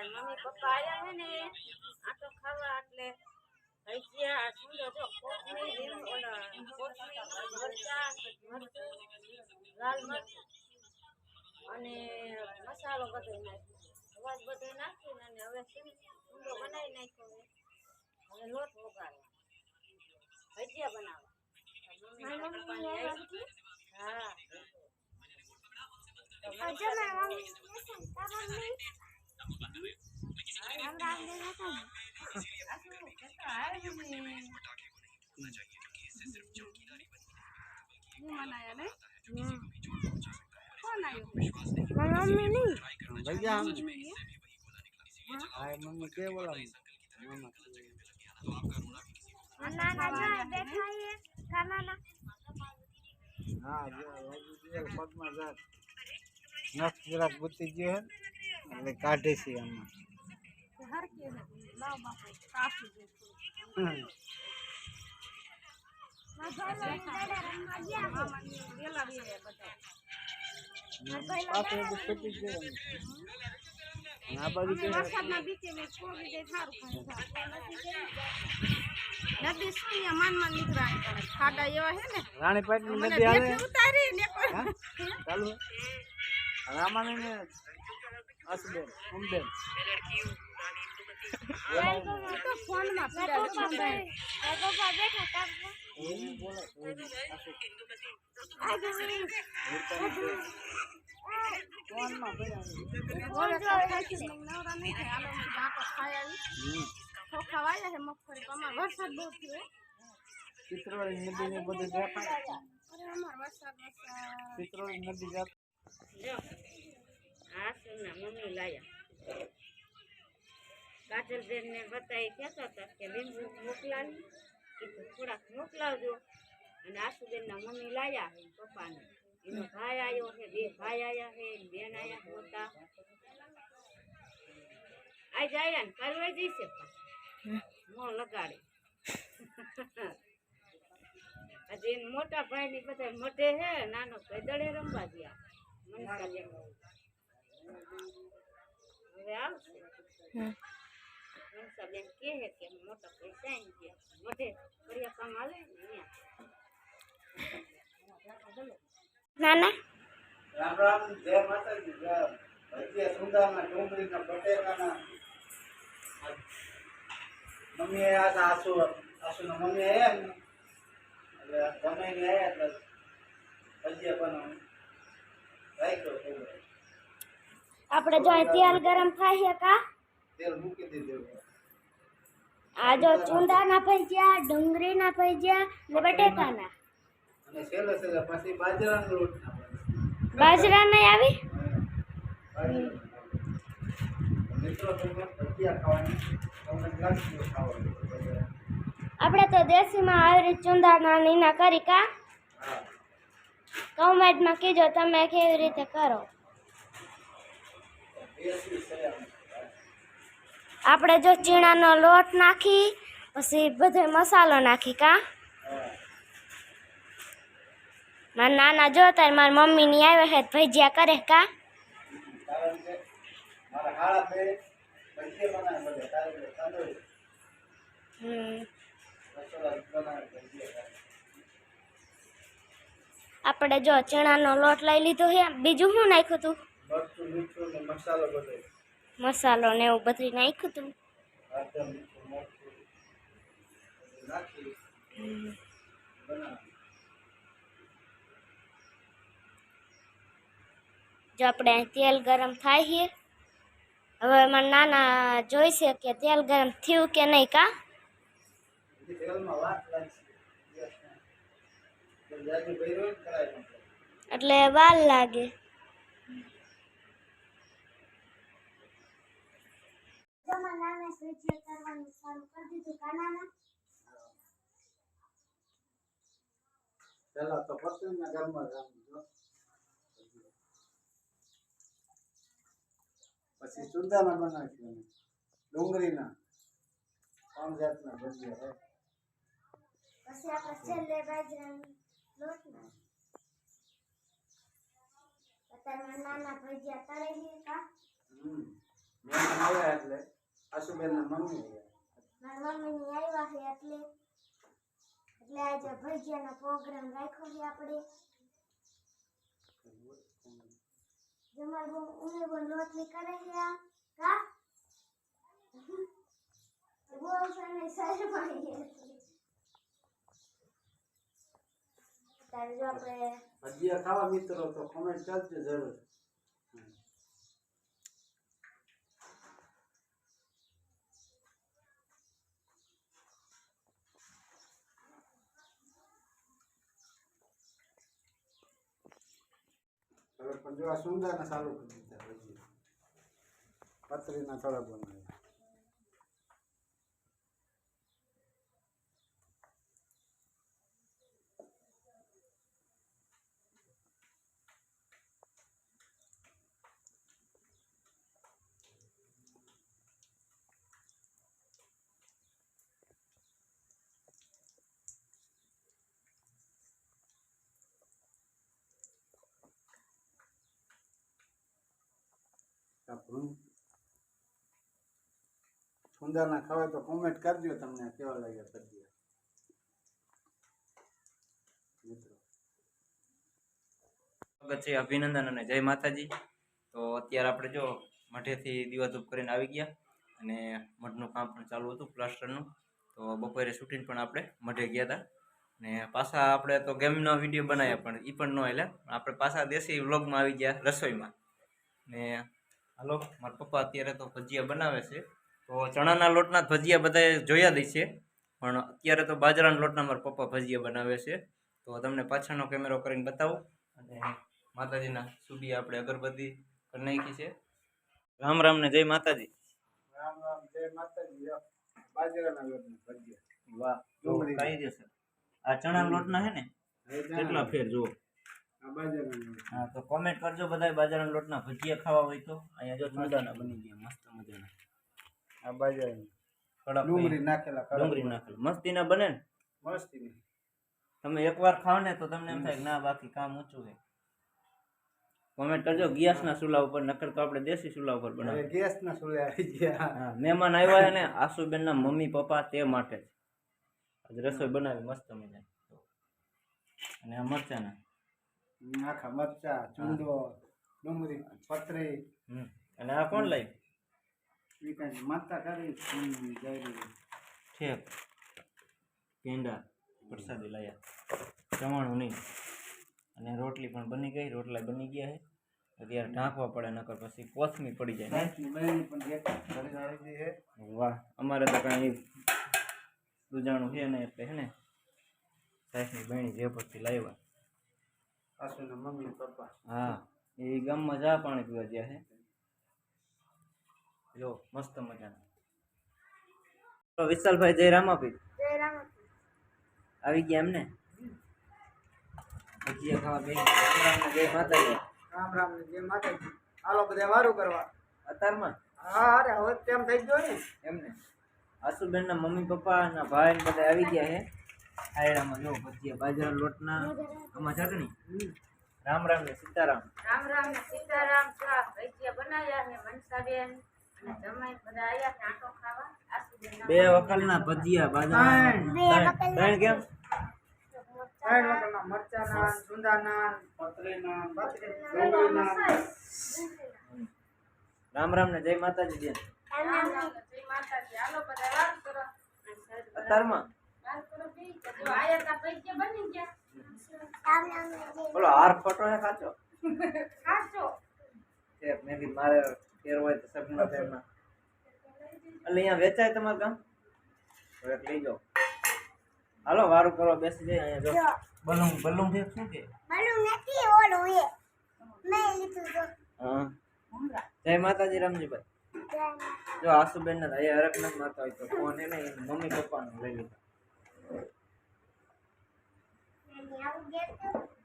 તાર mummy papa આવ્યા હોય ને આ તો ખાવા એટલે ભજીયા સુંદર જો કોથમીર ઓલા કોથમીર મરચાં મરચું લાલ મરચું અને મસાલો બધો નાખ્યો. અવાજ બધો નાખીને અને હવે ઊંડો બનાવી નાખ્યો. હવે લોટ વગાડવા ભજીયા બનાવવા હા. કે બોલા મામા હા એટલે કાઢે છે રાણી પાટની નદી આવે? રામાની અસબેન ઉમબેન. ચિત્રોળી નદી બધું દેખાય અરે અમારે વરસાદ વરસાદ ચિત્રોળી નદી જાત સુના મમ્મી લાયા. કાજલબેન ને બતાવી કહેતા હતા કે, લીંબુ મોકલાવી. કીધું, થોડાક મોકલાવજો. અને આશુબેનના મમ્મી લાયા હે પપ્પાને. એનો ભાઈ આવ્યો છે, બે ભાઈ આવ્યા છે બેન આવ્યા મોટા આજ આવ્યા ને કરવા જઈશે મોં લગાડે. હજી મોટા ભાઈ ની બધા મોટે હે, નાનો દડે રમવા ગયા. લેવા હવે આવશે મનસા બેન કહે છે કે મોટા ભાઈ સાઈન ગયા મઢે ફરિયા કામ હાલે ને નાના રામ રામ જય માતાજી જય ભજીયા સુંદરના ડુંગળીના બટેકાના મમ્મી આયા હતા આસુ આસુના મમ્મી આયા ને એટલે જમાઈને આયા એટલે ભજીયા બનાવું રાખ્યો આપણે જો તેલ ગરમ થાય છે કા? તેલ મૂકી દીધું આ જો ચૂંદાના ભજીયા ડુંગળીના ભજીયા ને બટેકાના. અને છેલ્લે છેલ્લે પછી બાજરાનો નાખવાનો. બાજરા નહીં આવી? આપણે તો દેશીમાં આવી રીતે ચૂંદાના નીના કરી કા? કમેન્ટમાં કીજો તમે કેવી રીતે કરો. આપણે જો ચીણાનો લોટ નાખી, પછી બધો મસાલો નાખી કા? મારા નાના જો તાર મારી મમ્મીની આવે છે તો ભજીયા કરે કા? આપણે જો ચણાનો લોટ લઈ લીધો છે, બીજું શું નાખ્યું હતું મરચું મીઠું ને મસાલો બધો. મસાલો ને એવું બધું નાખ્યું. હતું બનાવે જો આપણે તેલ ગરમ થાય છે હવે એમાં નાના જોઈશે કે તેલ ગરમ થયું કે નહીં કા? એટલે વાલ વાત લાગશે ગેસમાં. તો જાજુ ભર્યો હોય ને કરાય નાખે. એટલે વાર લાગે પેલા તો પસંદના ઘરમાં જ જો. પછી ચૂંદાના બનાવીશું ડુંગળીના ત્રણ જાતના ભજીયા પછી આપણે છેલ્લે બાજરાનો અત્યારે નાના ભજીયા તળેલી કા હમ. મેં આવ્યા એટલે આશુબેનના મમ્મી આવ્યા. મારા મમ્મી આવ્યા છે એટલે એટલે આજે ભજીયાનો પ્રોગ્રામ રાખ્યો છે આપણે. જમાર બહુ ઉમે બહુ રોટલી કરે છે આ. કા બહુ સામે શરમાઈ છે તારે જો આપણે ભજીયા ખાવા મિત્રો તો કોમેન્ટ કરજો જરૂર. હવે પણ જો આ સુંદરના ચાલુ કરી દીધા ભજીયા પતરીના થોડા બનાવ્યા સુંદરના ખવાય તો કોમેન્ટ કરજો તમને કેવા લાગ્યા કરજો મિત્રો. અભિનંદન અને જય માતાજી. તો અત્યારે આપણે જો મઠેથી દીવાધૂપ કરીને આવી ગયા અને મઠનું કામ પણ ચાલુ હતું પ્લાસ્ટરનું. તો બપોરે શૂટિંગ પણ આપણે મઠે ગયા હતા. ને પાછા આપણે તો ગેમનો વીડિયો બનાવ્યા પણ એ પણ ન એટલે આપણે પાછા દેશી વ્લોગમાં આવી ગયા રસોઈમાં. ને હાલો મારા પપ્પા અત્યારે તો ભજીયા બનાવે છે. તો ચણાના લોટના ભજીયા બધાએ જોયા દઈ છે પણ અત્યારે તો બાજરાના લોટના મારા પપ્પા ભજીયા બનાવે છે. તો તમને પાછળનો કેમેરો કરીને બતાવું અને માતાજીના સુધી આપણે અગરબત્તી કરી નાખી છે. રામ રામ ને જય માતાજી. રામ રામ જય માતાજી. બાજરાના લોટના ભજીયા. વાહ જો ડુંગળી. કઈ આ ચણાના લોટના છે ને કેટલા ફેર જુઓ. હા તો કોમેન્ટ કરજો બધા બાજરાના લોટના ભજીયા ખાવા હોય તો. અહીંયા જો મજાના બની ગયા મસ્ત મજાના. આ બાજરા ડુંગળી નાખેલા. ડુંગળી નાખેલ. મસ્તીના બને ને? મસ્તી તમે એકવાર ખાવ ને તો તમને એમ થાય કે ના બાકી કામ ઊંચું છે. કોમેન્ટ કરજો ગેસના ચૂલા ઉપર નકર તો આપણે દેશી ચૂલા ઉપર બનાવીએ. ગેસ ના સુલે આવી ગયા. હા મહેમાન આવ્યા છે ને આશુબેનના મમ્મી પપ્પા તે માટે જ. આજે રસોઈ બનાવી મસ્ત મજા અને આ મરચાના. આખા મરચા ચૂંદો ડુંગળી પતરી હમ. અને આ કોણ લાવી એ કાંઈ માતા કરી રે. ઠેક. પેંડા પ્રસાદી લાયા. ચવાણું નહીં. અને રોટલી પણ બની ગઈ રોટલા બની ગયા છે. અત્યારે ઢાંકવા પડે નકર પછી કોથમી પડી જાય વાહ અમારે તો કાંઈ દુજાણું છે ને એટલે હે ને સાહેબની બહેણી જે પરથી લાવ્યા. Mummy papa. હા એ ગામમાં ચા પાણી પીવા ગયા છે. જો મસ્ત મજાના. તો વિશાલભાઈ જય રામાપીર. જય રામ આવી ગયા એમને? ભજીયા ખાવા બેન રામ જય માતાજી. રામ રામ ને જય માતાજી. હાલો બધા વારું કરવા. અત્યારમાં હા અરે હવે તેમ થઈ ગયો ને. એમને? આશુબેનના મમ્મી પપ્પા ના ભાઈ બધા આવી ગયા છે. આયડામાં જો ભજીયા બાજરા લોટના. આમાં ચટણી રામ રામ ને સીતારામ. રામ રામ ને સીતારામ ભજીયા બનાવ્યા ને મનસાબેન. બે વકલના ભજીયા બાજરા ત્રણ. કેમ? ત્રણ વગરના મરચાના સુંદાના પતરીના પતરી રામ રામ ને જય માતાજી બેન. રામ રામ ને જય માતાજી. હાલો બધા કરો. અત્યારમાં બોલો હાર ફોટો હે સાચો ખાશો છે મેં બી મારે ફેર હોય તો સપના ફેરના. એટલે અહીંયા વેચાય તમારું ગામ તો લઈ જાઓ. હાલો વારું કરવા બેસી જાય અહીંયા જો. બલૂન બલૂન છે શું કે? મારું નથી ઓલું એ. મેં લીધું તો. હા. જય માતાજી રામજીભાઈ. જો આશુબેન ના એ હરક મારતા હોય તો ફોન એને મમ્મી પપ્પાનું લઈ લીધા. and now we get them.